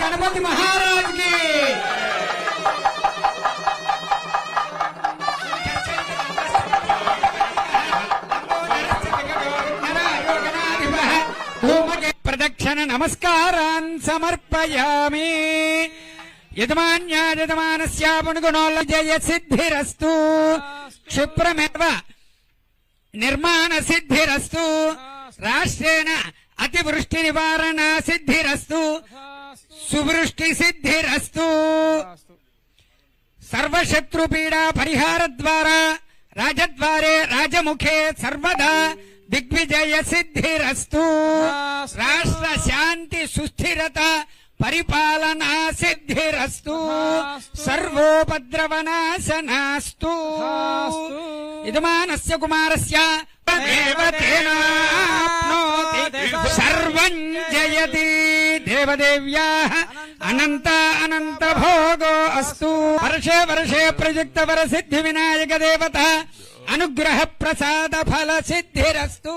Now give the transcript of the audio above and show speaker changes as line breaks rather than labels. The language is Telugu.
గణపతి ప్రదక్షిణ నమస్కారాన్ సమర్పయామి యజమాన్యా యజమానస్యాపుణుగుణోల జయ సిద్ధిరస్తు క్షిప్రమేవ నిర్మాణ సిద్ధిరస్తు. రాష్ట్రేణ అతివృష్టి నివారణ సిద్ధిరస్తు. సువృష్టి సిద్ధిరస్తు. సర్వశత్రుపీడా పరిహార ద్వారా రాజద్వారే రాజముఖే సర్వదా దిగ్విజయ సిద్ధిరస్తు. రాష్ట్ర శాంతి సుస్థిరత పరిపాలనా సిద్ధిరస్తు సర్వోపద్రవనాశనాస్తు. యజమానస్య కుమారస్య దేవతేనాప్నోతి సర్వం జయతి దేవదేవ్యా. అనంత అనంత భోగో అస్తు. వర్షే వర్షే ప్రయుక్త వర సిద్ధి వినాయక దేవత. అనుగ్రహ ప్రసాద ఫల సిద్ధిరస్తు.